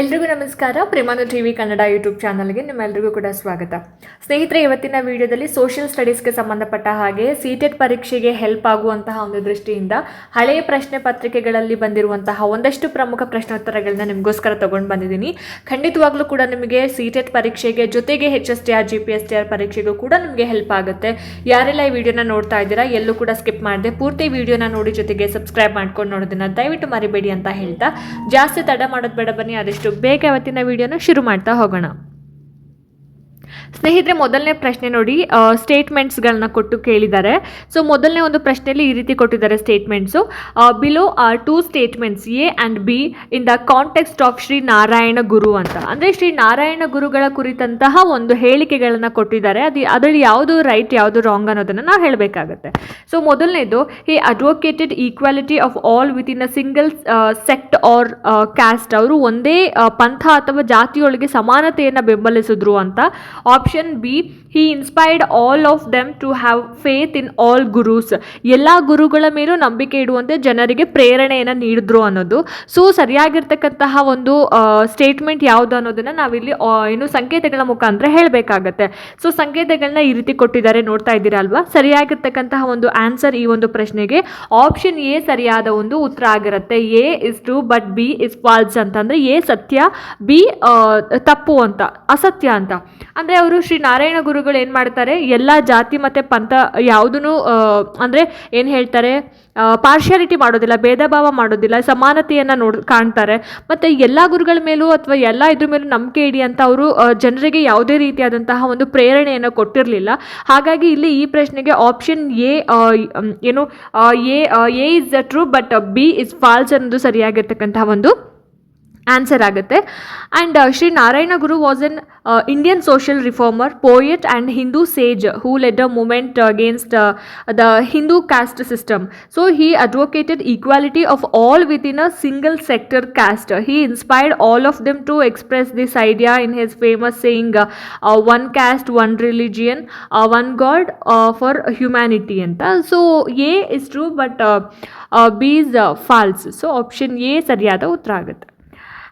ಎಲ್ರಿಗೂ ನಮಸ್ಕಾರ. ಪ್ರೇಮಾನು ಟಿ ವಿ ಕನ್ನಡ ಯೂಟ್ಯೂಬ್ ಚಾನಲ್ಗೆ ನಿಮ್ಮೆಲ್ಲರಿಗೂ ಕೂಡ ಸ್ವಾಗತ. ಸ್ನೇಹಿತರೆ, ಇವತ್ತಿನ ವಿಡಿಯೋದಲ್ಲಿ ಸೋಷಿಯಲ್ ಸ್ಟಡೀಸ್ಗೆ ಸಂಬಂಧಪಟ್ಟ ಹಾಗೆ ಸಿಟೆಟ್ ಪರೀಕ್ಷೆಗೆ ಹೆಲ್ಪ್ ಆಗುವಂತಹ ಒಂದು ದೃಷ್ಟಿಯಿಂದ ಹಳೆಯ ಪ್ರಶ್ನೆ ಪತ್ರಿಕೆಗಳಲ್ಲಿ ಬಂದಿರುವಂತಹ ಒಂದಷ್ಟು ಪ್ರಮುಖ ಪ್ರಶ್ನೋತ್ತರಗಳನ್ನ ನಿಮಗೋಸ್ಕರ ತಗೊಂಡು ಬಂದಿದ್ದೀನಿ. ಖಂಡಿತವಾಗ್ಲೂ ಕೂಡ ನಿಮಗೆ ಸಿಟೆಟ್ ಪರೀಕ್ಷೆಗೆ ಜೊತೆಗೆ H S T R G P S T R ಪರೀಕ್ಷೆಗೂ ಕೂಡ ನಿಮಗೆ ಹೆಲ್ಪ್ ಆಗುತ್ತೆ. ಯಾರೆಲ್ಲ ಈ ವಿಡಿಯೋನ ನೋಡ್ತಾ ಇದ್ದೀರಾ, ಎಲ್ಲೂ ಕೂಡ ಸ್ಕಿಪ್ ಮಾಡಿದೆ. ಪೂರ್ತಿ ವಿಡಿಯೋನ ನೋಡಿ ಜೊತೆಗೆ ಸಬ್ಸ್ಕ್ರೈಬ್ ಮಾಡ್ಕೊಂಡು ನೋಡೋದನ್ನ ದಯವಿಟ್ಟು ಮರಿಬೇಡಿ ಅಂತ ಹೇಳ್ತಾ. ಜಾಸ್ತಿ ತಡ ಮಾಡೋದು ಬೇಡ ಬನ್ನಿ, ಆದಷ್ಟು ಬೇಗ ಇವತ್ತಿನ ವಿಡಿಯೋನ ಶುರು ಮಾಡ್ತಾ ಹೋಗೋಣ. ಸ್ನೇಹಿತರೆ, ಮೊದಲನೇ ಪ್ರಶ್ನೆ ನೋಡಿ ಸ್ಟೇಟ್ಮೆಂಟ್ಸ್ಗಳನ್ನ ಕೊಟ್ಟು ಕೇಳಿದ್ದಾರೆ. ಸೊ ಮೊದಲನೇ ಒಂದು ಪ್ರಶ್ನೆಯಲ್ಲಿ ಈ ರೀತಿ ಕೊಟ್ಟಿದ್ದಾರೆ statements below are two statements A and B in the context of Shri Narayana Guru ಅಂತ. ಅಂದರೆ ಶ್ರೀ ನಾರಾಯಣ ಗುರುಗಳ ಕುರಿತಂತಹ ಒಂದು ಹೇಳಿಕೆಗಳನ್ನು ಕೊಟ್ಟಿದ್ದಾರೆ. ಅದು, ಅದರಲ್ಲಿ ಯಾವುದು ರೈಟ್ ಯಾವುದು ರಾಂಗ್ ಅನ್ನೋದನ್ನು ನಾವು ಹೇಳಬೇಕಾಗತ್ತೆ. ಸೊ ಮೊದಲನೇದು he advocated equality of all within a single sect or caste ಅವರು ಒಂದೇ ಪಂಥ ಅಥವಾ ಜಾತಿಯೊಳಗೆ ಸಮಾನತೆಯನ್ನು ಬೆಂಬಲಿಸಿದ್ರು ಅಂತ. Option B he inspired all of them to have faith in all gurus ಎಲ್ಲ ಗುರುಗಳ ಮೇಲೂ ನಂಬಿಕೆ ಇಡುವಂತೆ ಜನರಿಗೆ ಪ್ರೇರಣೆಯನ್ನು ನೀಡಿದ್ರು ಅನ್ನೋದು. ಸೊ ಸರಿಯಾಗಿರ್ತಕ್ಕಂತಹ ಒಂದು ಸ್ಟೇಟ್ಮೆಂಟ್ ಯಾವುದು ಅನ್ನೋದನ್ನು ನಾವಿಲ್ಲಿ ಏನು ಸಂಕೇತಗಳ ಮುಖಾಂತರ ಹೇಳಬೇಕಾಗತ್ತೆ. ಸೊ ಸಂಕೇತಗಳನ್ನ ಈ ರೀತಿ ಕೊಟ್ಟಿದ್ದಾರೆ, ನೋಡ್ತಾ ಇದ್ದೀರಾ ಅಲ್ವಾ? ಸರಿಯಾಗಿರ್ತಕ್ಕಂತಹ ಒಂದು ಆನ್ಸರ್ ಈ ಒಂದು ಪ್ರಶ್ನೆಗೆ. ಆಪ್ಷನ್ ಎ ಸರಿಯಾದ ಒಂದು ಉತ್ತರ ಆಗಿರುತ್ತೆ. A is true but B is false ಅಂತಂದರೆ ಎ ಸತ್ಯ ಬಿ ತಪ್ಪು ಅಂತ, ಅಸತ್ಯ ಅಂತ. ಅಂದರೆ ಅವರು ಶ್ರೀ ನಾರಾಯಣ ಗುರುಗಳು ಏನು ಮಾಡ್ತಾರೆ? ಎಲ್ಲ ಜಾತಿ ಮತ್ತು ಪಂಥ ಯಾವುದೂ ಅಂದರೆ ಏನು ಹೇಳ್ತಾರೆ? ಪಾರ್ಶಿಯಾಲಿಟಿ ಮಾಡೋದಿಲ್ಲ ಭೇದ ಭಾವ ಮಾಡೋದಿಲ್ಲ, ಸಮಾನತೆಯನ್ನು ನೋಡ್, ಕಾಣ್ತಾರೆ. ಮತ್ತು ಎಲ್ಲ ಗುರುಗಳ ಮೇಲೂ ಅಥವಾ ಎಲ್ಲ ಇದ್ರ ಮೇಲೂ ನಂಬಿಕೆ ಇಡಿ ಅಂತ ಅವರು ಜನರಿಗೆ ಯಾವುದೇ ರೀತಿಯಾದಂತಹ ಒಂದು ಪ್ರೇರಣೆಯನ್ನು ಕೊಟ್ಟಿರಲಿಲ್ಲ. ಹಾಗಾಗಿ ಇಲ್ಲಿ ಈ ಪ್ರಶ್ನೆಗೆ ಆಪ್ಷನ್ ಎ ಏನು A A is true but B is false ಅನ್ನೋದು ಸರಿಯಾಗಿರ್ತಕ್ಕಂತಹ ಒಂದು ಆನ್ಸರ್ ಆಗುತ್ತೆ. And Shri Narayana Guru was an Indian social reformer poet and Hindu sage who led a movement against the Hindu caste system so he advocated equality of all within a single sector caste he inspired all of them to express this idea in his famous saying one caste one religion one god for humanity ಅಂತ. So A is true but B is false so option A ಸರಿಯಾದ ಉತ್ತರ ಆಗುತ್ತೆ.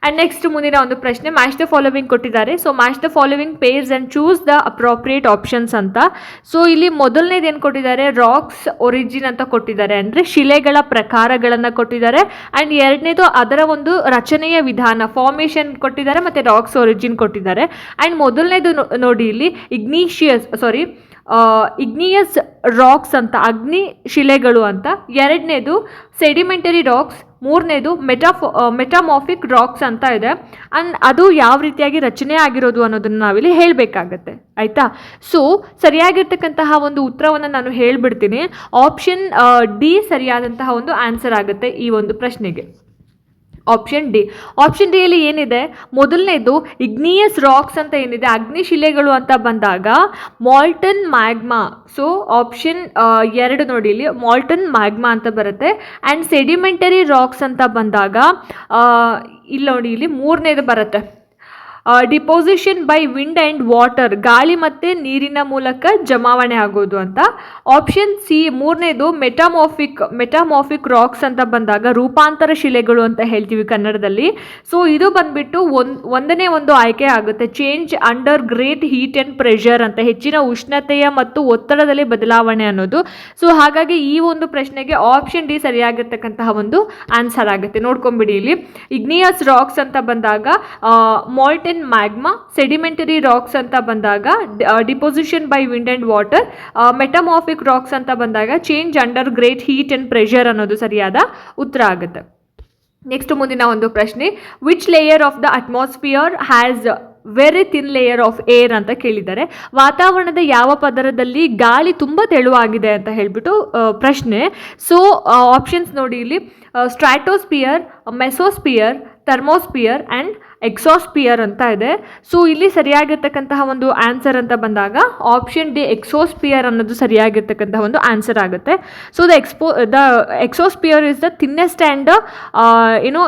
And next ಮುಂದಿನ ಒಂದು ಪ್ರಶ್ನೆ. Match the following ಕೊಟ್ಟಿದ್ದಾರೆ. So match the following pairs and choose the appropriate options ಅಂತ. So ಇಲ್ಲಿ ಮೊದಲನೇದು ಏನು ಕೊಟ್ಟಿದ್ದಾರೆ? ರಾಕ್ಸ್ ಒರಿಜಿನ್ ಅಂತ ಕೊಟ್ಟಿದ್ದಾರೆ. ಅಂದರೆ ಶಿಲೆಗಳ ಪ್ರಕಾರಗಳನ್ನು ಕೊಟ್ಟಿದ್ದಾರೆ. ಆ್ಯಂಡ್ ಎರಡನೇದು ಅದರ ಒಂದು ರಚನೆಯ ವಿಧಾನ ಫಾರ್ಮೇಷನ್ ಕೊಟ್ಟಿದ್ದಾರೆ ಮತ್ತು ರಾಕ್ಸ್ ಒರಿಜಿನ್ ಕೊಟ್ಟಿದ್ದಾರೆ. ಆ್ಯಂಡ್ ಮೊದಲನೇದು ನೋಡಿ ಇಲ್ಲಿ ಇಗ್ನೀಷಿಯಸ್ ಸಾರಿ ಇಗ್ನಿಯಸ್ ರಾಕ್ಸ್ ಅಂತ, ಅಗ್ನಿ ಶಿಲೆಗಳು ಅಂತ. ಎರಡನೇದು ಸೆಡಿಮೆಂಟರಿ ರಾಕ್ಸ್ ಮೂರನೇದು ಮೆಟಾಫೋ ಮೆಟಾಮಾಫಿಕ್ ರಾಕ್ಸ್ ಅಂತ ಇದೆ. ಅಂಡ್ ಅದು ಯಾವ ರೀತಿಯಾಗಿ ರಚನೆ ಆಗಿರೋದು ಅನ್ನೋದನ್ನು ನಾವಿಲ್ಲಿ ಹೇಳಬೇಕಾಗತ್ತೆ. ಆಯಿತಾ? ಸೊ ಸರಿಯಾಗಿರ್ತಕ್ಕಂತಹ ಒಂದು ಉತ್ತರವನ್ನು ನಾನು ಹೇಳಿಬಿಡ್ತೀನಿ. ಆಪ್ಷನ್ ಡಿ ಸರಿಯಾದಂತಹ ಒಂದು ಆನ್ಸರ್ ಆಗುತ್ತೆ ಈ ಒಂದು ಪ್ರಶ್ನೆಗೆ. ಆಪ್ಷನ್ ಡಿ ಆಪ್ಷನ್ ಡಿಯಲ್ಲಿ ಏನಿದೆ? ಮೊದಲನೇದು ಇಗ್ನಿಯಸ್ ರಾಕ್ಸ್ ಅಂತ ಏನಿದೆ? ಅಗ್ನಿಶಿಲೆಗಳು ಅಂತ ಬಂದಾಗ ಮಾಲ್ಟನ್ ಮ್ಯಾಗ್ಮಾ ಸೊ ಆಪ್ಷನ್ ಎರಡು ನೋಡಿ ಇಲ್ಲಿ. ಮಾಲ್ಟನ್ ಮ್ಯಾಗ್ಮಾ ಅಂತ ಬರುತ್ತೆ. ಆ್ಯಂಡ್ ಸೆಡಿಮೆಂಟರಿ ರಾಕ್ಸ್ ಅಂತ ಬಂದಾಗ ಇಲ್ಲಿ ನೋಡಿ, ಇಲ್ಲಿ ಮೂರನೇದು ಬರುತ್ತೆ. Deposition by wind and water ಗಾಳಿ ಮತ್ತು ನೀರಿನ ಮೂಲಕ ಜಮಾವಣೆ ಆಗೋದು ಅಂತ. ಆಪ್ಷನ್ ಸಿ ಮೂರನೇದು ಮೆಟಾಮಾಫಿಕ್ ಮೆಟಾಮಾಫಿಕ್ ರಾಕ್ಸ್ ಅಂತ ಬಂದಾಗ ರೂಪಾಂತರ ಶಿಲೆಗಳು ಅಂತ ಹೇಳ್ತೀವಿ ಕನ್ನಡದಲ್ಲಿ. ಸೊ ಇದು ಬಂದ್ಬಿಟ್ಟು ಒಂದು, ಒಂದನೇ ಒಂದು ಆಯ್ಕೆ ಆಗುತ್ತೆ. Change under great heat and pressure ಅಂತ, ಹೆಚ್ಚಿನ ಉಷ್ಣತೆಯ ಮತ್ತು ಒತ್ತಡದಲ್ಲಿ ಬದಲಾವಣೆ ಅನ್ನೋದು. ಸೊ ಹಾಗಾಗಿ ಈ ಒಂದು ಪ್ರಶ್ನೆಗೆ ಆಪ್ಷನ್ ಡಿ ಸರಿಯಾಗಿರ್ತಕ್ಕಂತಹ ಒಂದು ಆನ್ಸರ್ ಆಗುತ್ತೆ. ನೋಡ್ಕೊಂಬಿಡಿ ಇಲ್ಲಿ. ಇಗ್ನಿಯಸ್ ರಾಕ್ಸ್ ಅಂತ ಬಂದಾಗ ಮಾಲ್ಟನ್ ಮ್ಯಾಗ್ಮಾ ಸೆಡಿಮೆಂಟರಿ ರಾಕ್ಸ್ ಅಂತ ಬಂದಾಗ deposition by wind and water metamorphic rocks ಅಂತ ಬಂದಾಗ change under great heat and pressure ಅನ್ನೋದು ಸರಿಯಾದ ಉತ್ತರ ಆಗುತ್ತೆ. ನೆಕ್ಸ್ಟ್ ಮುಂದಿನ ಒಂದು ಪ್ರಶ್ನೆ which layer of the atmosphere has very thin layer of air ಅಂತ ಕೇಳಿದ್ದಾರೆ. ವಾತಾವರಣದ ಯಾವ ಪದರದಲ್ಲಿ ಗಾಳಿ ತುಂಬ ತೆಳುವಾಗಿದೆ ಅಂತ ಹೇಳ್ಬಿಟ್ಟು ಪ್ರಶ್ನೆ. ಸೊ ಆಪ್ಷನ್ಸ್ ನೋಡಿ ಇಲ್ಲಿ. Stratosphere mesosphere thermosphere and exosphere ಅಂತ ಇದೆ. ಸೊ ಇಲ್ಲಿ ಸರಿಯಾಗಿರ್ತಕ್ಕಂತಹ ಒಂದು ಆನ್ಸರ್ ಅಂತ ಬಂದಾಗ ಆಪ್ಷನ್ ಡಿ ಎಕ್ಸೋಸ್ಪಿಯರ್ ಅನ್ನೋದು ಸರಿಯಾಗಿರ್ತಕ್ಕಂತಹ ಒಂದು ಆನ್ಸರ್ ಆಗುತ್ತೆ. So the expo the exosphere is the thinnest and ಏನು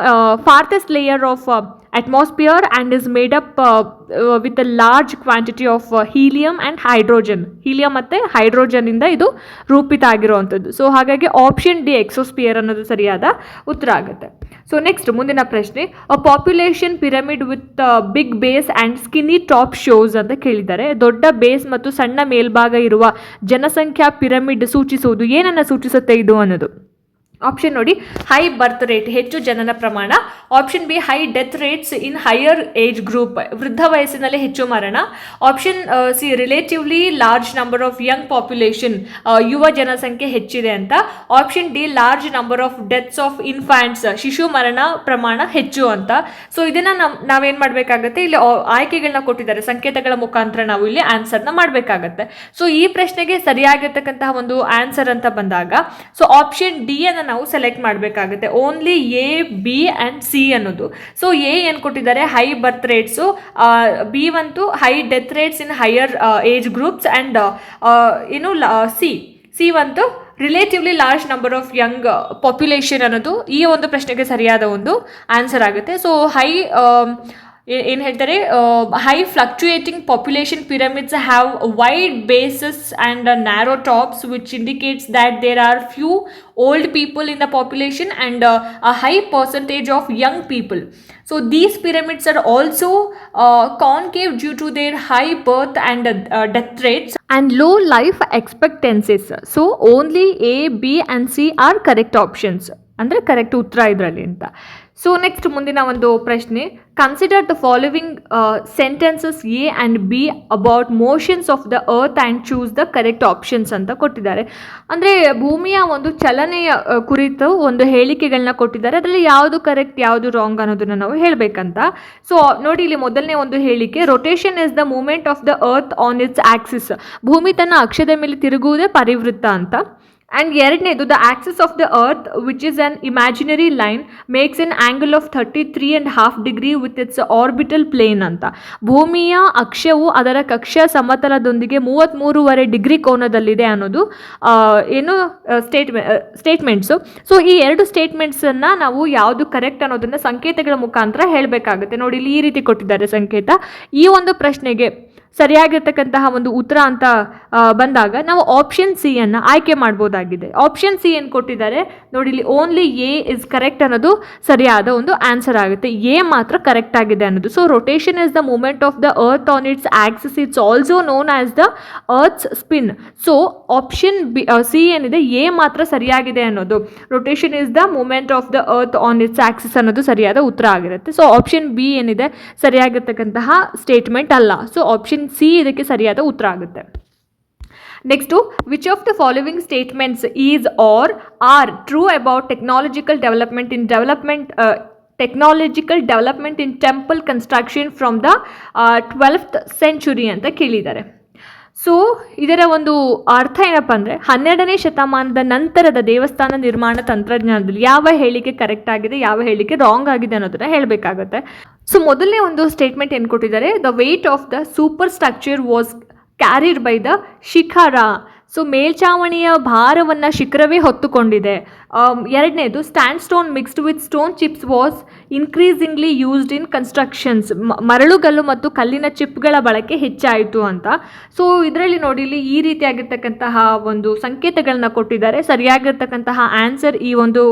farthest layer of atmosphere and is made up with a large quantity of uh, helium and hydrogen. Helium ಮತ್ತು ಹೈಡ್ರೋಜನಿಂದ ಇದು ರೂಪಿತ ಆಗಿರುವಂಥದ್ದು. So ಹಾಗಾಗಿ ಆಪ್ಷನ್ ಡಿ ಎಕ್ಸೋಸ್ಪಿಯರ್ ಅನ್ನೋದು ಸರಿಯಾದ ಉತ್ತರ ಆಗುತ್ತೆ. ಸೊ ನೆಕ್ಸ್ಟ್ ಮುಂದಿನ ಪ್ರಶ್ನೆ a population pyramid with big base and skinny top shows ಅಂತ ಕೇಳಿದ್ದಾರೆ. ದೊಡ್ಡ ಬೇಸ್ ಮತ್ತು ಸಣ್ಣ ಮೇಲ್ಭಾಗ ಇರುವ ಜನಸಂಖ್ಯಾ ಪಿರಮಿಡ್ ಸೂಚಿಸುವುದು ಏನನ್ನು ಸೂಚಿಸುತ್ತೆ ಇದು ಅನ್ನೋದು. ಆಪ್ಷನ್ ನೋಡಿ ಹೈ ಬರ್ತ್ ರೇಟ್ ಹೆಚ್ಚು ಜನನ ಪ್ರಮಾಣ. Option B high death rates in higher age group ವೃದ್ಧ ವಯಸ್ಸಿನಲ್ಲಿ ಹೆಚ್ಚು ಮರಣ. Option C relatively large number of young population ಯುವ ಜನಸಂಖ್ಯೆ ಹೆಚ್ಚಿದೆ ಅಂತ. Option D large number of deaths of infants ಶಿಶು ಮರಣ ಪ್ರಮಾಣ ಹೆಚ್ಚು ಅಂತ. ಸೊ ಇದನ್ನ ನಮ್, ನಾವೇನು ಮಾಡಬೇಕಾಗತ್ತೆ? ಇಲ್ಲಿ ಆಯ್ಕೆಗಳನ್ನ ಕೊಟ್ಟಿದ್ದಾರೆ. ಸಂಕೇತಗಳ ಮುಖಾಂತರ ನಾವು ಇಲ್ಲಿ ಆನ್ಸರ್ನ ಮಾಡಬೇಕಾಗತ್ತೆ. ಸೊ ಈ ಪ್ರಶ್ನೆಗೆ ಸರಿಯಾಗಿರ್ತಕ್ಕಂತಹ ಒಂದು ಆನ್ಸರ್ ಅಂತ ಬಂದಾಗ ಸೊ ಆಪ್ಷನ್ ಡಿ ಅನ್ನು ನಾವು ಸೆಲೆಕ್ಟ್ ಮಾಡಬೇಕಾಗುತ್ತೆ. Only A B and C ಅನ್ನೋದು. ಸೊ ಎ ಏನು ಕೊಟ್ಟಿದ್ದಾರೆ? High birth rates B ಒಂತು high death rates in higher age groups and ಏನು C C ವಂತು relatively large number of young population ಅನ್ನೋದು ಈ ಒಂದು ಪ್ರಶ್ನೆಗೆ ಸರಿಯಾದ ಒಂದು ಆನ್ಸರ್ ಆಗುತ್ತೆ. ಸೊ ಹೈ ಏನು ಹೇಳ್ತಾರೆ high fluctuating population pyramids have wide bases and narrow tops which indicates that there are few old people in the population and a high percentage of young people so these pyramids are also concave due to to high birth birth and rates and low life expectancies. So only A, B and C are correct options. ಅಂದರೆ correct ಉತ್ತರ ಇದರಲ್ಲಿ ಅಂತ so next ಮುಂದಿನ ಒಂದು ಪ್ರಶ್ನೆ. Consider the following sentences A and B about motions of the earth and choose the correct options ಅಂತ ಕೊಟ್ಟಿದ್ದಾರೆ. ಅಂದರೆ ಭೂಮಿಯ ಒಂದು ಚಲನೆಯ ಕುರಿತು ಒಂದು ಹೇಳಿಕೆಗಳನ್ನ ಕೊಟ್ಟಿದ್ದಾರೆ. ಅದರಲ್ಲಿ ಯಾವುದು ಕರೆಕ್ಟ್ ಯಾವುದು ರಾಂಗ್ ಅನ್ನೋದನ್ನು ನಾವು ಹೇಳಬೇಕಂತ. ಸೊ ನೋಡಿ ಇಲ್ಲಿ ಮೊದಲನೇ ಒಂದು ಹೇಳಿಕೆ. Rotation is the movement of the earth on its axis ಭೂಮಿ ತನ್ನ ಅಕ್ಷದ ಮೇಲೆ ತಿರುಗುವುದೇ ಪರಿವೃತ್ತ ಅಂತ. ಆ್ಯಂಡ್ ಎರಡನೇದು the axis of the earth which is an imaginary line makes an angle of thirty three and half degree with its orbital plane ಅಂತ. ಭೂಮಿಯ ಅಕ್ಷವು ಅದರ ಕಕ್ಷ ಸಮತಲದೊಂದಿಗೆ ಮೂವತ್ತ್ಮೂರುವರೆ ಡಿಗ್ರಿ ಕೋನದಲ್ಲಿದೆ ಅನ್ನೋದು ಏನು ಸ್ಟೇಟ್ಮೆ ಸ್ಟೇಟ್ಮೆಂಟ್ಸು ಸೊ ಈ ಎರಡು ಸ್ಟೇಟ್ಮೆಂಟ್ಸನ್ನು ನಾವು ಯಾವುದು ಕರೆಕ್ಟ್ ಅನ್ನೋದನ್ನು ಸಂಕೇತಗಳ ಮುಖಾಂತರ ಹೇಳಬೇಕಾಗುತ್ತೆ. ನೋಡಿ, ಇಲ್ಲಿ ಈ ರೀತಿ ಕೊಟ್ಟಿದ್ದಾರೆ ಸಂಕೇತ. ಈ ಒಂದು ಪ್ರಶ್ನೆಗೆ ಸರಿಯಾಗಿರ್ತಕ್ಕಂತಹ ಒಂದು ಉತ್ತರ ಅಂತ ಬಂದಾಗ ನಾವು ಆಪ್ಷನ್ ಸಿ ಅನ್ನು ಆಯ್ಕೆ ಮಾಡ್ಬೋದಾಗಿದೆ. ಆಪ್ಷನ್ ಸಿ ಏನು ಕೊಟ್ಟಿದ್ದಾರೆ? ನೋಡಿ, ಇಲ್ಲಿ ಓನ್ಲಿ ಎ ಇಸ್ ಕರೆಕ್ಟ್ ಅನ್ನೋದು ಸರಿಯಾದ ಒಂದು ಆನ್ಸರ್ ಆಗುತ್ತೆ. ಎ ಮಾತ್ರ ಕರೆಕ್ಟ್ ಆಗಿದೆ ಅನ್ನೋದು. So rotation is the movement of the earth on its axis it's also known as the earth's spin so option B C ಏನಿದೆ? ಎ ಮಾತ್ರ ಸರಿಯಾಗಿದೆ ಅನ್ನೋದು. Rotation is the movement of the earth on its axis ಅನ್ನೋದು ಸರಿಯಾದ ಉತ್ತರ ಆಗಿರುತ್ತೆ. So option B ಏನಿದೆ? ಸರಿಯಾಗಿರ್ತಕ್ಕಂತಹ ಸ್ಟೇಟ್ಮೆಂಟ್ ಅಲ್ಲ. ಸೊ ಆಪ್ಷನ್ ಸಿ ಇದಕ್ಕೆ ಸರಿಯಾದ ಉತ್ತರ ಆಗುತ್ತೆ. Next which of the following statements is are are true about technological development in development technological development in temple construction from the twelfth century ಅಂತ ಕೇಳಿದ್ದಾರೆ. So ಇದರ ಒಂದು ಅರ್ಥ ಏನಪ್ಪ ಅಂದರೆ ಹನ್ನೆರಡನೇ ಶತಮಾನದ ನಂತರದ ದೇವಸ್ಥಾನ ನಿರ್ಮಾಣ ತಂತ್ರಜ್ಞಾನದಲ್ಲಿ ಯಾವ ಹೇಳಿಕೆ ಕರೆಕ್ಟ್ ಆಗಿದೆ, ಯಾವ ಹೇಳಿಕೆ ರಾಂಗ್ ಆಗಿದೆ ಅನ್ನೋದನ್ನ ಹೇಳಬೇಕಾಗುತ್ತೆ. ಸೊ ಮೊದಲನೇ ಒಂದು ಸ್ಟೇಟ್ಮೆಂಟ್ ಏನು ಕೊಟ್ಟಿದ್ದಾರೆ? The weight of the superstructure was carried by the shikhara so ಮೇಲ್ಛಾವಣಿಯ ಭಾರವನ್ನು ಶಿಖರವೇ ಹೊತ್ತುಕೊಂಡಿದೆ. ಎರಡನೇದು sandstone mixed with stone chips was increasingly used in constructions ಮರಳುಗಲ್ಲು ಮತ್ತು ಕಲ್ಲಿನ ಚಿಪ್ಗಳ ಬಳಕೆ ಹೆಚ್ಚಾಯಿತು ಅಂತ. ಸೊ ಇದರಲ್ಲಿ ನೋಡಿ ಇಲ್ಲಿ ಈ ರೀತಿಯಾಗಿರ್ತಕ್ಕಂತಹ ಒಂದು ಸಂಕೇತಗಳನ್ನ ಕೊಟ್ಟಿದ್ದಾರೆ. ಸರಿಯಾಗಿರ್ತಕ್ಕಂತಹ ಆನ್ಸರ್ ಈ ಒಂದು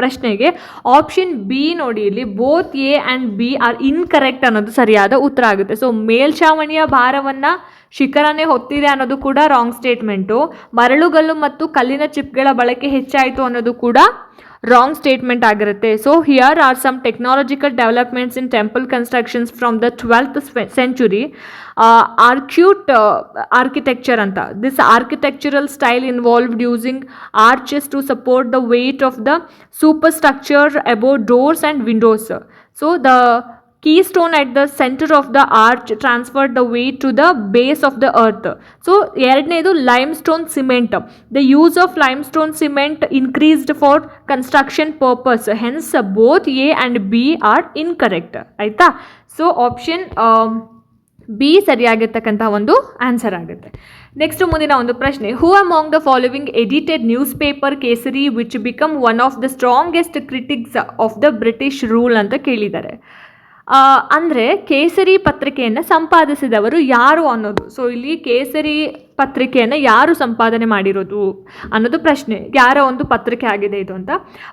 ಪ್ರಶ್ನೆಗೆ. ಆಪ್ಷನ್ ಬಿ ನೋಡಿ ಇಲ್ಲಿ both A and B are incorrect ಅನ್ನೋದು ಸರಿಯಾದ ಉತ್ತರ ಆಗುತ್ತೆ. ಸೊ ಮೇಲ್ಛಾವಣಿಯ ಭಾರವನ್ನು ಶಿಖರನೇ ಹೊತ್ತಿದೆ ಅನ್ನೋದು ಕೂಡ ರಾಂಗ್ ಸ್ಟೇಟ್ಮೆಂಟು ಮರಳುಗಲ್ಲು ಮತ್ತು ಕಲ್ಲಿನ ಚಿಪ್ಗಳ ಬಳಕೆ ಹೆಚ್ಚಾಯಿತು ಅನ್ನೋದು ಕೂಡ ರಾಂಗ್ ಸ್ಟೇಟ್ಮೆಂಟ್ ಆಗಿರುತ್ತೆ. So here are some technological developments in temple constructions from the twelfth century arcuate architecture ಅಂತ. This architectural style involved using arches to support the weight of the superstructure above doors and windows so the keystone at the center of the arch transfer the weight to the base of the earth. So ಎರಡನೇದು limestone cement the use of limestone cement increased for construction purpose hence both A and B are incorrect ಆಯಿತಾ so option B ಸರಿಯಾಗಿರ್ತಕ್ಕಂಥ ಒಂದು answer ಆಗುತ್ತೆ. Next ಮುಂದಿನ ಒಂದು ಪ್ರಶ್ನೆ. Who among the following edited newspaper Kesari which become one of the strongest critics of the British rule ಅಂತ ಕೇಳಿದ್ದಾರೆ. ಅಂದ್ರೆ ಕೇಸರಿ ಪತ್ರಿಕೆಯನ್ನು ಸಂಪಾದಿಸಿದವರು ಯಾರು ಅನ್ನೋದು. ಸೊ ಇಲ್ಲಿ ಕೇಸರಿ ಪತ್ರಿಕೆಯನ್ನು ಯಾರು ಸಂಪಾದನೆ ಮಾಡಿರೋದು ಅನ್ನೋದು ಪ್ರಶ್ನೆ. ಯಾರ ಒಂದು ಪತ್ರಿಕೆ ಆಗಿದೆ ಇದು ಅಂತ.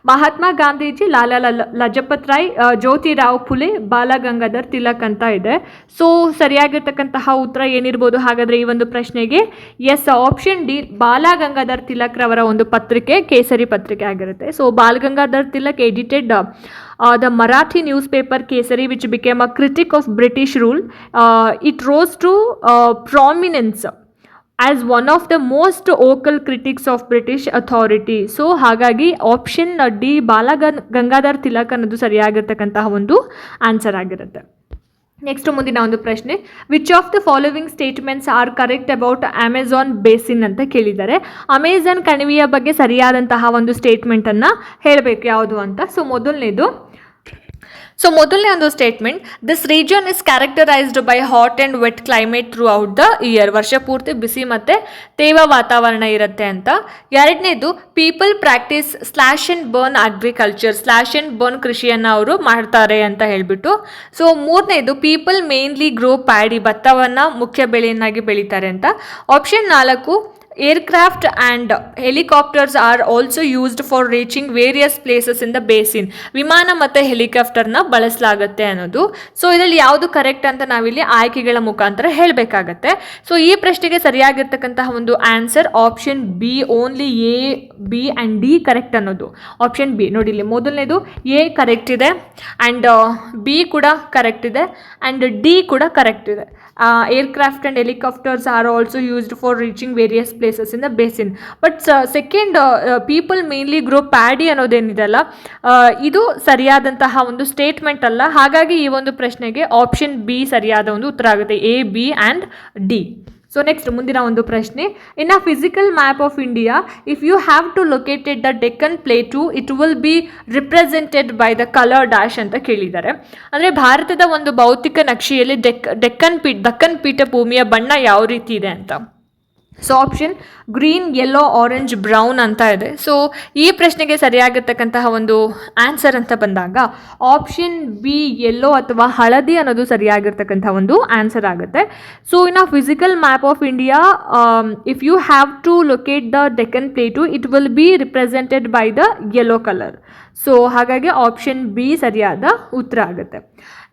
ಮಹಾತ್ಮ ಗಾಂಧೀಜಿ, ಲಾಲಾ ಲಜಪತ್ ರಾಯ್ ಜ್ಯೋತಿರಾವ್ ಫುಲೆ ಬಾಲಗಂಗಾಧರ್ ತಿಲಕ್ ಅಂತ ಇದೆ. ಸೊ ಸರಿಯಾಗಿರ್ತಕ್ಕಂತಹ ಉತ್ತರ ಏನಿರ್ಬೋದು? ಹಾಗಾದರೆ ಈ ಒಂದು ಪ್ರಶ್ನೆಗೆ yes option D Balgangadhar Tilak ರವರ ಒಂದು ಪತ್ರಿಕೆ ಕೇಸರಿ ಪತ್ರಿಕೆ ಆಗಿರುತ್ತೆ. So Balgangadhar Tilak edited the Marathi newspaper Kesari which became a critic of British rule it rose to prominence as one of the most vocal critics of British authority so ಹಾಗಾಗಿ option D Bal Gangadhar Tilak ಅನ್ನೋದು ಸರಿಯಾಗಿರ್ತಕ್ಕಂತಹ ಒಂದು answer ಆಗಿರುತ್ತೆ. Next ಮುಂದಿನ ಒಂದು ಪ್ರಶ್ನೆ which of the following statements are correct about Amazon basin ಅಂತ ಕೇಳಿದ್ದಾರೆ. ಅಮೆಝಾನ್ ಕಣಿವೆಯ ಬಗ್ಗೆ ಸರಿಯಾದಂತಹ ಒಂದು ಸ್ಟೇಟ್ಮೆಂಟನ್ನು ಹೇಳಬೇಕು ಯಾವುದು ಅಂತ. ಸೊ ಮೊದಲನೇದು ಸೊ ಮೊದಲನೇ ಒಂದು statement this region is characterized by hot and wet climate throughout the year ವರ್ಷ ಪೂರ್ತಿ ಬಿಸಿ ಮತ್ತು ತೇವ ವಾತಾವರಣ ಇರುತ್ತೆ ಅಂತ. ಎರಡನೇದು people practice slash and burn agriculture slash and burn ಕೃಷಿಯನ್ನು ಅವರು ಮಾಡ್ತಾರೆ ಅಂತ ಹೇಳಿಬಿಟ್ಟು. ಸೊ ಮೂರನೇದು ಪೀಪಲ್ ಮೇನ್ಲಿ ಗ್ರೋ ಪ್ಯಾಡಿ ಭತ್ತವನ್ನು ಮುಖ್ಯ ಬೆಳೆಯನ್ನಾಗಿ ಬೆಳೀತಾರೆ ಅಂತ. ಆಪ್ಷನ್ ನಾಲ್ಕು aircraft and helicopters are also used for reaching various places in the basin ವಿಮಾನ ಮತ್ತು ಹೆಲಿಕಾಪ್ಟರ್ನ ಬಳಸಲಾಗುತ್ತೆ ಅನ್ನೋದು. ಸೊ ಇದರಲ್ಲಿ ಯಾವುದು ಕರೆಕ್ಟ್ ಅಂತ ನಾವಿಲ್ಲಿ ಆಯ್ಕೆಗಳ ಮುಖಾಂತರ ಹೇಳಬೇಕಾಗತ್ತೆ. ಸೊ ಈ ಪ್ರಶ್ನೆಗೆ ಸರಿಯಾಗಿರ್ತಕ್ಕಂತಹ ಒಂದು answer option B only A B and D correct ಅನ್ನೋದು. ಆಪ್ಷನ್ ಬಿ ನೋಡಿ ಇಲ್ಲಿ ಮೊದಲನೇದು ಎ ಕರೆಕ್ಟ್ ಇದೆ ಆ್ಯಂಡ್ ಬಿ ಕೂಡ ಕರೆಕ್ಟ್ ಇದೆ ಆ್ಯಂಡ್ ಡಿ ಕೂಡ ಕರೆಕ್ಟ್ ಇದೆ. Aircraft and helicopters are also used for reaching various places in the basin but second people mainly grow paddy ಅನ್ನೋದೇನಿದೆಲ್ಲ ಇದು ಸರಿಯಾದಂತಹ ಒಂದು ಸ್ಟೇಟ್ಮೆಂಟ್ ಅಲ್ಲ. ಹಾಗಾಗಿ ಈ ಒಂದು ಪ್ರಶ್ನೆಗೆ ಆಪ್ಷನ್ ಬಿ ಸರಿಯಾದ ಒಂದು ಉತ್ತರ ಆಗುತ್ತೆ A B and D so next ಮುಂದಿನ ಒಂದು ಪ್ರಶ್ನೆ. In a physical map of India if you have to located the Deccan plateau it will be represented by the colour dash ಅಂತ ಕೇಳಿದ್ದಾರೆ. ಅಂದರೆ ಭಾರತದ ಒಂದು ಭೌತಿಕ ನಕ್ಷೆಯಲ್ಲಿ ಡೆಕ್ ಡೆಕ್ಕನ್ ಪೀಠ ದಕ್ಕನ್ ಪೀಠಭೂಮಿಯ ಬಣ್ಣ ಯಾವ ರೀತಿ ಇದೆ ಅಂತ. So option green yellow orange brown ಅಂತ ಇದೆ. ಸೊ ಈ ಪ್ರಶ್ನೆಗೆ ಸರಿಯಾಗಿರ್ತಕ್ಕಂತಹ ಒಂದು ಆನ್ಸರ್ ಅಂತ ಬಂದಾಗ ಆಪ್ಷನ್ ಬಿ ಯೆಲ್ಲೋ ಅಥವಾ ಹಳದಿ ಅನ್ನೋದು ಸರಿಯಾಗಿರ್ತಕ್ಕಂಥ ಒಂದು ಆನ್ಸರ್ ಆಗುತ್ತೆ. So in a physical map of India if you have to locate the Deccan plateau it will be represented by the yellow colour so ಹಾಗಾಗಿ ಆಪ್ಷನ್ ಬಿ ಸರಿಯಾದ ಉತ್ತರ ಆಗುತ್ತೆ.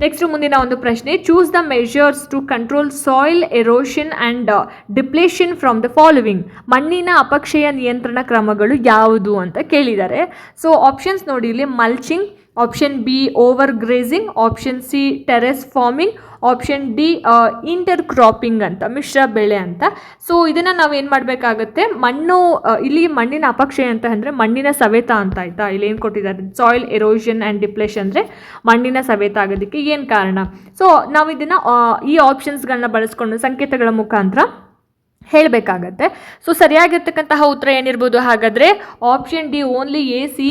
ನೆಕ್ಸ್ಟ್ ಮುಂದಿನ ಒಂದು ಪ್ರಶ್ನೆ choose the measures to control soil erosion and depletion from the following ಮಣ್ಣಿನ ಅಪಕ್ಷಯ ನಿಯಂತ್ರಣ ಕ್ರಮಗಳು ಯಾವುದು ಅಂತ ಕೇಳಿದ್ದಾರೆ. ಸೊ ಆಪ್ಷನ್ಸ್ ನೋಡಿ ಇಲ್ಲಿ mulching option B overgrazing option C terrace farming option D intercropping ಅಂತ, ಮಿಶ್ರ ಬೆಳೆ ಅಂತ. ಸೊ ಇದನ್ನು ನಾವು ಏನು ಮಾಡಬೇಕಾಗತ್ತೆ? ಮಣ್ಣು ಇಲ್ಲಿ ಮಣ್ಣಿನ ಅಪಕ್ಷಯ ಅಂತ ಅಂದರೆ ಮಣ್ಣಿನ ಸವೆತ ಅಂತ ಆಯಿತಾ? ಇಲ್ಲಿ ಏನು ಕೊಟ್ಟಿದ್ದಾರೆ? ಸಾಯಿಲ್ ಎರೋಷನ್ ಆ್ಯಂಡ್ ಡಿಪ್ಲೇಷನ್ ಅಂದರೆ ಮಣ್ಣಿನ ಸವೆತ ಆಗೋದಕ್ಕೆ ಏನು ಕಾರಣ? ಸೊ ನಾವು ಇದನ್ನು ಈ ಆಪ್ಷನ್ಸ್ಗಳನ್ನ ಬಳಸ್ಕೊಂಡು ಸಂಕೇತಗಳ ಮುಖಾಂತರ ಹೇಳಬೇಕಾಗತ್ತೆ. ಸೊ ಸರಿಯಾಗಿರ್ತಕ್ಕಂತಹ ಉತ್ತರ ಏನಿರ್ಬೋದು? ಹಾಗಾದರೆ option D only A C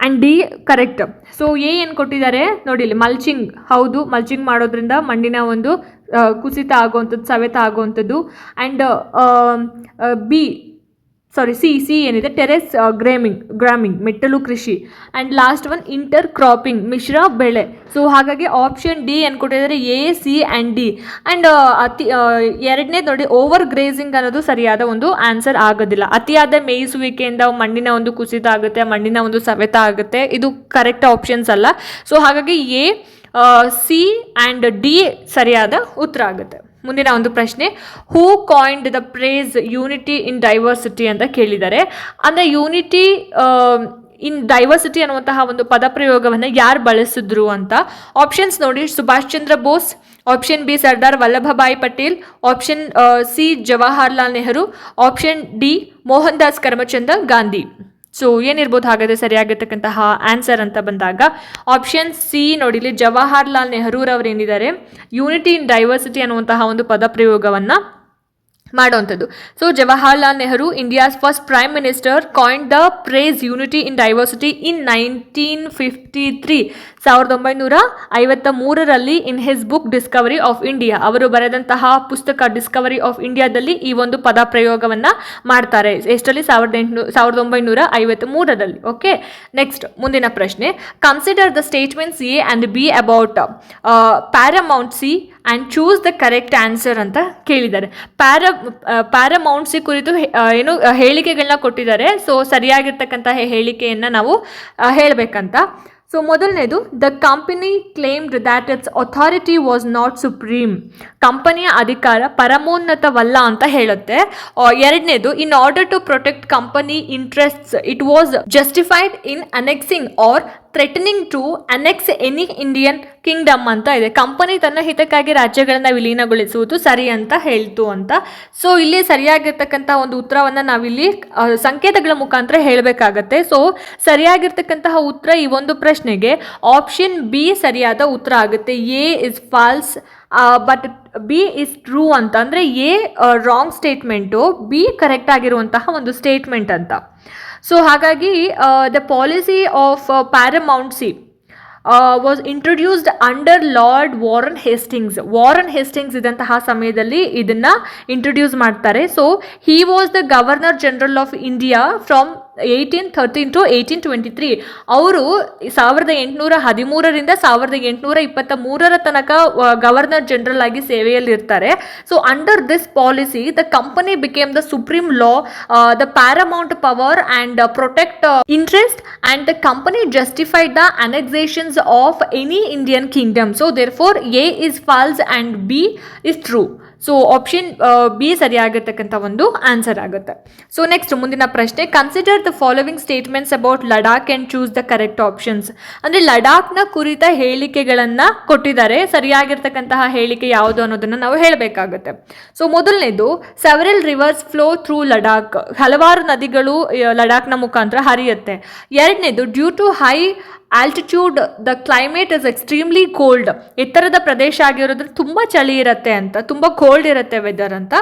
and D correct so A ಏನು ಕೊಟ್ಟಿದ್ದಾರೆ? ನೋಡಿ ಇಲ್ಲಿ ಮಲ್ಚಿಂಗ್ ಹೌದು ಮಲ್ಚಿಂಗ್ ಮಾಡೋದ್ರಿಂದ ಮಣ್ಣಿನ ಒಂದು ಕುಸಿತ ಆಗುವಂಥದ್ದು, ಸವೆತ ಆಗುವಂಥದ್ದು. And B sorry C C ಏನಿದೆ ಟೆರೆಸ್ ಗ್ರೇಮಿಂಗ್ ಗ್ರಾಮಿಂಗ್ ಮೆಟ್ಟಲು ಕೃಷಿ. And last one intercropping ಮಿಶ್ರ ಬೆಳೆ. ಸೊ ಹಾಗಾಗಿ ಆಪ್ಷನ್ ಡಿ ಏನು ಕೊಟ್ಟಿದ್ದಾರೆ? A C and D and ಅತಿ ಎರಡನೇ ನೋಡಿ ಓವರ್ ಗ್ರೇಸಿಂಗ್ ಅನ್ನೋದು ಸರಿಯಾದ ಒಂದು ಆನ್ಸರ್ ಆಗೋದಿಲ್ಲ. ಅತಿಯಾದ ಮೇಯಿಸುವಿಕೆಯಿಂದ ಮಣ್ಣಿನ ಒಂದು ಕುಸಿತ ಆಗುತ್ತೆ, ಮಣ್ಣಿನ ಒಂದು ಸವೆತ ಆಗುತ್ತೆ. ಇದು ಕರೆಕ್ಟ್ ಆಪ್ಷನ್ಸ್ ಅಲ್ಲ. ಸೊ ಹಾಗಾಗಿ ಎ ಸಿ ಆ್ಯಂಡ್ ಡಿ ಸರಿಯಾದ ಉತ್ತರ ಆಗುತ್ತೆ. ಮುಂದಿನ ಒಂದು ಪ್ರಶ್ನೆ who coined the phrase unity in diversity ಅಂತ ಕೇಳಿದ್ದಾರೆ. ಅಂದರೆ ಯೂನಿಟಿ ಇನ್ ಡೈವರ್ಸಿಟಿ ಅನ್ನುವಂತಹ ಒಂದು ಪದಪ್ರಯೋಗವನ್ನು ಯಾರು ಬಳಸಿದ್ರು ಅಂತ? ಆಪ್ಷನ್ಸ್ ನೋಡಿ, Subhash Chandra Bose option B Sardar Vallabhbhai Patel option C Jawaharlal Nehru option D Mohandas Karamchand Gandhi. So ಏನಿರ್ಬೋದು? ಹಾಗಾದರೆ ಸರಿಯಾಗಿರ್ತಕ್ಕಂತಹ ಆನ್ಸರ್ ಅಂತ ಬಂದಾಗ ಆಪ್ಷನ್ ಸಿ ನೋಡಿಲಿ ಜವಾಹರ್ಲಾಲ್ ನೆಹರೂರವ್ರು ಏನಿದ್ದಾರೆ? ಯೂನಿಟಿ ಇನ್ ಡೈವರ್ಸಿಟಿ ಅನ್ನುವಂತಹ ಒಂದು ಪದಪ್ರಯೋಗವನ್ನು ಮಾಡುವಂಥದ್ದು. So Jawaharlal Nehru India's first prime minister coined the phrase unity in diversity in nineteen fifty three ಸಾವಿರದ ಒಂಬೈನೂರ ಐವತ್ತ ಮೂರರಲ್ಲಿ in his book Discovery of India ಅವರು ಬರೆದಂತಹ ಪುಸ್ತಕ ಡಿಸ್ಕವರಿ ಆಫ್ ಇಂಡಿಯಾದಲ್ಲಿ ಈ ಒಂದು ಪದ ಪ್ರಯೋಗವನ್ನು ಮಾಡ್ತಾರೆ. ಎಷ್ಟರಲ್ಲಿ? ಸಾವಿರದ ಎಂಟುನೂ ಸಾವಿರದ ಒಂಬೈನೂರ ಐವತ್ತ ಮೂರರಲ್ಲಿ. ಓಕೆ ನೆಕ್ಸ್ಟ್ ಮುಂದಿನ ಪ್ರಶ್ನೆ. Consider the statements A and B about paramountcy and choose the correct answer ಅಂತ ಕೇಳಿದ್ದಾರೆ. ಪ್ಯಾರ ಪ್ಯಾರಮೌಂಟ್ಸಿ ಕುರಿತು ಏನು ಹೇಳಿಕೆಗಳನ್ನ ಕೊಟ್ಟಿದ್ದಾರೆ. ಸೊ ಸರಿಯಾಗಿರ್ತಕ್ಕಂತಹ ಹೇಳಿಕೆಯನ್ನು ನಾವು ಹೇಳಬೇಕಂತ. ಸೊ ಮೊದಲನೇದು the company claimed that its authority was not supreme ಕಂಪನಿಯ ಅಧಿಕಾರ ಪರಮೋನ್ನತವಲ್ಲ ಅಂತ ಹೇಳುತ್ತೆ. ಎರಡನೇದು in order to protect company interests it was justified in annexing or threatening to annex any Indian kingdom ಅಂತ ಇದೆ. ಕಂಪನಿ ತನ್ನ ಹಿತಕ್ಕಾಗಿ ರಾಜ್ಯಗಳನ್ನು ವಿಲೀನಗೊಳಿಸುವುದು ಸರಿ ಅಂತ ಹೇಳ್ತು ಅಂತ. ಸೊ ಇಲ್ಲಿ ಸರಿಯಾಗಿರ್ತಕ್ಕಂಥ ಒಂದು ಉತ್ತರವನ್ನು ನಾವಿಲ್ಲಿ ಸಂಕೇತಗಳ ಮುಖಾಂತರ ಹೇಳಬೇಕಾಗತ್ತೆ. ಸೊ ಸರಿಯಾಗಿರ್ತಕ್ಕಂತಹ ಉತ್ತರ ಈ ಒಂದು ಪ್ರಶ್ನೆಗೆ ಆಪ್ಷನ್ ಬಿ ಸರಿಯಾದ ಉತ್ತರ ಆಗುತ್ತೆ. A is false but B is true ಅಂತ. ಅಂದರೆ A wrong statement B correct ಆಗಿರುವಂತಹ ಒಂದು ಸ್ಟೇಟ್ಮೆಂಟ್ ಅಂತ. ಸೊ ಹಾಗಾಗಿ the policy of paramountcy was introduced under Lord Warren Hastings Warren Hastings ಇದ್ದಂತಹ ಸಮಯದಲ್ಲಿ ಇದನ್ನು ಇಂಟ್ರೊಡ್ಯೂಸ್ ಮಾಡ್ತಾರೆ. So he was the governor general of India from eighteen thirteen to eighteen twenty three ಅವರು ಸಾವಿರದ ಎಂಟುನೂರ ಹದಿಮೂರರಿಂದ ಸಾವಿರದ ಎಂಟುನೂರ ಇಪ್ಪತ್ತ ಮೂರರ ತನಕ ಗವರ್ನರ್ ಜನರಲ್ ಆಗಿ ಸೇವೆಯಲ್ಲಿರ್ತಾರೆ. So under this policy the company became the supreme law the paramount power and protect interest and the company justified the annexations of any Indian kingdom so therefore A is false and B is true so option B ಸರಿಯಾಗಿರ್ತಕ್ಕಂಥ ಒಂದು answer ಆಗುತ್ತೆ. So next ಮುಂದಿನ ಪ್ರಶ್ನೆ consider the following statements about Ladakh and choose the correct options ಅಂದರೆ ಲಡಾಖ್ನ ಕುರಿತ ಹೇಳಿಕೆಗಳನ್ನು ಕೊಟ್ಟಿದ್ದಾರೆ, ಸರಿಯಾಗಿರ್ತಕ್ಕಂತಹ ಹೇಳಿಕೆ ಯಾವುದು ಅನ್ನೋದನ್ನು ನಾವು ಹೇಳಬೇಕಾಗುತ್ತೆ. ಸೊ ಮೊದಲನೇದು several rivers flow through Ladakh ಹಲವಾರು ನದಿಗಳು ಲಡಾಖ್ನ ಮುಖಾಂತರ ಹರಿಯುತ್ತೆ. ಎರಡನೇದು due to high altitude the climate is extremely cold ಎತ್ತರದ ಪ್ರದೇಶ ಆಗಿರೋದ್ರಿಂದ ತುಂಬ ಚಳಿ ಇರುತ್ತೆ ಅಂತ, ತುಂಬ ಕೋಲ್ಡ್ ಇರುತ್ತೆ ವೆದರ್ ಅಂತ.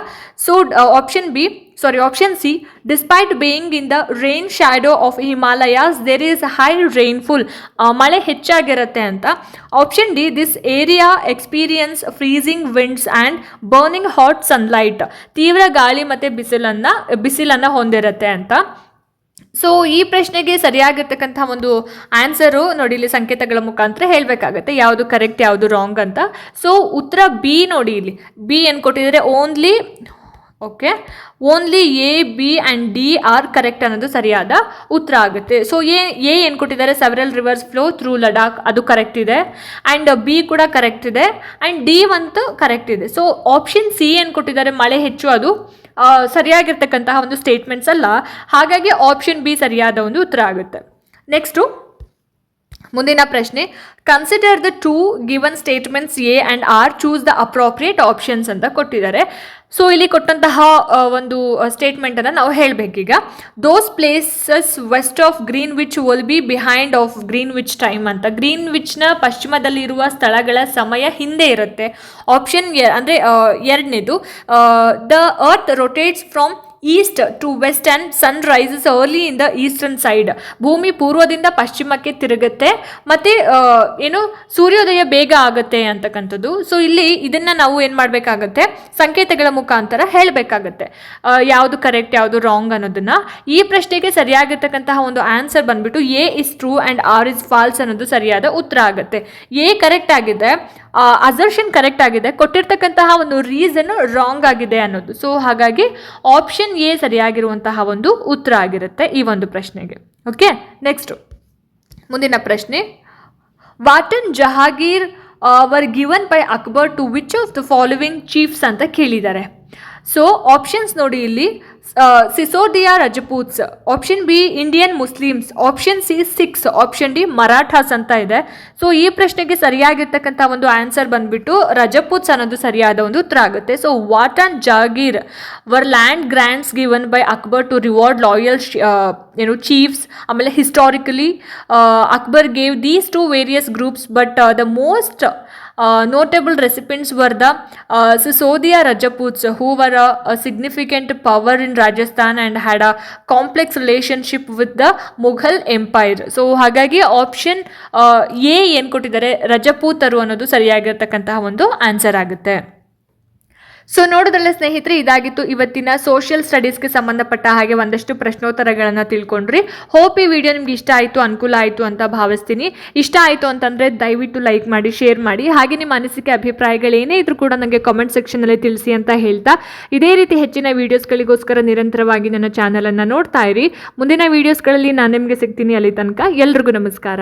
So option B sorry option C despite being in the rain shadow of Himalayas there is high rainfall ಮಳೆ ಹೆಚ್ಚಾಗಿರುತ್ತೆ ಅಂತ. Option D this area experience freezing winds and burning hot sunlight ತೀವ್ರ ಗಾಳಿ ಮತ್ತು ಬಿಸಿಲನ್ನು ಬಿಸಿಲನ್ನು ಹೊಂದಿರುತ್ತೆ ಅಂತ. ಸೊ ಈ ಪ್ರಶ್ನೆಗೆ ಸರಿಯಾಗಿರ್ತಕ್ಕಂಥ ಒಂದು ಆನ್ಸರು ನೋಡಿ, ಇಲ್ಲಿ ಸಂಕೇತಗಳ ಮುಖಾಂತರ ಹೇಳಬೇಕಾಗತ್ತೆ. ಯಾವುದು ಕರೆಕ್ಟ್ ಯಾವುದು ರಾಂಗ್ ಅಂತ. ಸೊ ಉತ್ತರ ಬಿ ನೋಡಿ ಇಲ್ಲಿ. ಬಿ ಏನು ಕೊಟ್ಟಿದ್ದಾರೆ? Only okay only A B and D are correct ಅನ್ನೋದು ಸರಿಯಾದ ಉತ್ತರ ಆಗುತ್ತೆ. ಸೊ ಎ ಎ ಏನು ಕೊಟ್ಟಿದ್ದಾರೆ? Several rivers flow through Ladakh ಅದು ಕರೆಕ್ಟ್ ಇದೆ. ಆ್ಯಂಡ್ ಬಿ ಕೂಡ ಕರೆಕ್ಟ್ ಇದೆ. ಆ್ಯಂಡ್ ಡಿ ಒಂತು ಕರೆಕ್ಟ್ ಇದೆ. ಸೊ ಆಪ್ಷನ್ ಸಿ ಏನು ಕೊಟ್ಟಿದ್ದಾರೆ? ಮಳೆ ಹೆಚ್ಚು, ಅದು ಸರಿಯಾಗಿರ್ತಕ್ಕಂತಹ ಒಂದು ಸ್ಟೇಟ್ಮೆಂಟ್ಸ್ ಅಲ್ಲ. ಹಾಗಾಗಿ ಆಪ್ಷನ್ ಬಿ ಸರಿಯಾದ ಒಂದು ಉತ್ತರ ಆಗುತ್ತೆ. ನೆಕ್ಸ್ಟು ಮುಂದಿನ ಪ್ರಶ್ನೆ. Consider the two given statements A and R choose the appropriate options ಅಂತ ಕೊಟ್ಟಿದ್ದಾರೆ. ಸೊ ಇಲ್ಲಿ ಕೊಟ್ಟಂತಹ ಒಂದು ಸ್ಟೇಟ್ಮೆಂಟನ್ನು ನಾವು ಹೇಳಬೇಕೀಗ. Those places west of Greenwich will be behind of Greenwich time ಅಂತ. ಗ್ರೀನ್ ವಿಚ್ನ ಪಶ್ಚಿಮದಲ್ಲಿರುವ ಸ್ಥಳಗಳ ಸಮಯ ಹಿಂದೆ ಇರುತ್ತೆ. ಆಪ್ಷನ್ ಅಂದರೆ ಎರಡನೇದು the earth rotates from east to west and sun rises early in the eastern side. ಭೂಮಿ ಪೂರ್ವದಿಂದ ಪಶ್ಚಿಮಕ್ಕೆ ತಿರುಗುತ್ತೆ, ಮತ್ತು ಏನು, ಸೂರ್ಯೋದಯ ಬೇಗ ಆಗುತ್ತೆ ಅಂತಕ್ಕಂಥದ್ದು. ಸೊ ಇಲ್ಲಿ ಇದನ್ನು ನಾವು ಏನು ಮಾಡಬೇಕಾಗತ್ತೆ? ಸಂಕೇತಗಳ ಮುಖಾಂತರ ಹೇಳಬೇಕಾಗತ್ತೆ. ಯಾವುದು ಕರೆಕ್ಟ್ ಯಾವುದು ರಾಂಗ್ ಅನ್ನೋದನ್ನು. ಈ ಪ್ರಶ್ನೆಗೆ ಸರಿಯಾಗಿರ್ತಕ್ಕಂತಹ ಒಂದು ಆನ್ಸರ್ ಬಂದ್ಬಿಟ್ಟು A is true and R is false ಅನ್ನೋದು ಸರಿಯಾದ ಉತ್ತರ ಆಗುತ್ತೆ. ಎ ಕರೆಕ್ಟ್ ಆಗಿದೆ. ಅಸರ್ಷನ್ ಕರೆಕ್ಟ್ ಆಗಿದೆ. ಕೊಟ್ಟಿರ್ತಕ್ಕಂತಹ ಒಂದು ರೀಸನ್ ರಾಂಗ್ ಆಗಿದೆ ಅನ್ನೋದು. ಸೊ ಹಾಗಾಗಿ ಆಪ್ಷನ್ ಎ ಸರಿಯಾಗಿರುವಂತಹ ಒಂದು ಉತ್ತರ ಆಗಿರುತ್ತೆ ಈ ಒಂದು ಪ್ರಶ್ನೆಗೆ. ಓಕೆ ನೆಕ್ಸ್ಟು ಮುಂದಿನ ಪ್ರಶ್ನೆ. Watan jagir were given by Akbar to which of the following chiefs ಅಂತ ಕೇಳಿದ್ದಾರೆ. ಸೊ ಆಪ್ಷನ್ಸ್ ನೋಡಿ ಇಲ್ಲಿ. Sisodia Rajputs option B Indian Muslims option C Sikhs option D Marathas ಅಂತ ಇದೆ. ಸೊ ಈ ಪ್ರಶ್ನೆಗೆ ಸರಿಯಾಗಿರ್ತಕ್ಕಂಥ ಒಂದು ಆನ್ಸರ್ ಬಂದ್ಬಿಟ್ಟು ರಜಪೂತ್ಸ್ ಅನ್ನೋದು ಸರಿಯಾದ ಒಂದು ಉತ್ತರ ಆಗುತ್ತೆ. So watan jagir were land grants given by Akbar to reward loyal ಏನು ಚೀಫ್ಸ್ ಆಮೇಲೆ historically Akbar gave these to various groups but the most notable recipients were the Sisodia Rajputs who were a significant power in Rajasthan and had a complex relationship with the Mughal empire so ಹಾಗಾಗಿ option A ಏನು ಕೊಟ್ಟಿದ್ದಾರೆ? ರಜಪೂತರು ಅನ್ನೋದು ಸರಿಯಾಗಿರ್ತಕ್ಕಂತಹ ಒಂದು answer ಆಗುತ್ತೆ. So ನೋಡೋದಲ್ಲ ಸ್ನೇಹಿತರೆ, ಇದಾಗಿತ್ತು ಇವತ್ತಿನ ಸೋಷಿಯಲ್ ಸ್ಟಡೀಸ್ಗೆ ಸಂಬಂಧಪಟ್ಟ ಹಾಗೆ ಒಂದಷ್ಟು ಪ್ರಶ್ನೋತ್ತರಗಳನ್ನು ತಿಳ್ಕೊಂಡ್ರಿ. ಹೋಪ್ ಈ ವಿಡಿಯೋ ನಿಮ್ಗೆ ಇಷ್ಟ ಆಯಿತು, ಅನುಕೂಲ ಆಯಿತು ಅಂತ ಭಾವಿಸ್ತೀನಿ. ಇಷ್ಟ ಆಯಿತು ಅಂತಂದರೆ ದಯವಿಟ್ಟು ಲೈಕ್ ಮಾಡಿ ಶೇರ್ ಮಾಡಿ. ಹಾಗೆ ನಿಮ್ಮ ಅನಿಸಿಕೆ, ಅಭಿಪ್ರಾಯಗಳು ಏನೇ ಇದ್ರೂ ಕೂಡ ನನಗೆ ಕಾಮೆಂಟ್ ಸೆಕ್ಷನಲ್ಲಿ ತಿಳಿಸಿ ಅಂತ ಹೇಳ್ತಾ. ಇದೇ ರೀತಿ ಹೆಚ್ಚಿನ ವೀಡಿಯೋಸ್ಗಳಿಗೋಸ್ಕರ ನಿರಂತರವಾಗಿ ನನ್ನ ಚಾನಲನ್ನು ನೋಡ್ತಾ ಇರಿ. ಮುಂದಿನ ವೀಡಿಯೋಸ್ಗಳಲ್ಲಿ ನಾನು ನಿಮಗೆ ಸಿಗ್ತೀನಿ ಅಲ್ಲಿ ತನಕ. ಎಲ್ರಿಗೂ ನಮಸ್ಕಾರ.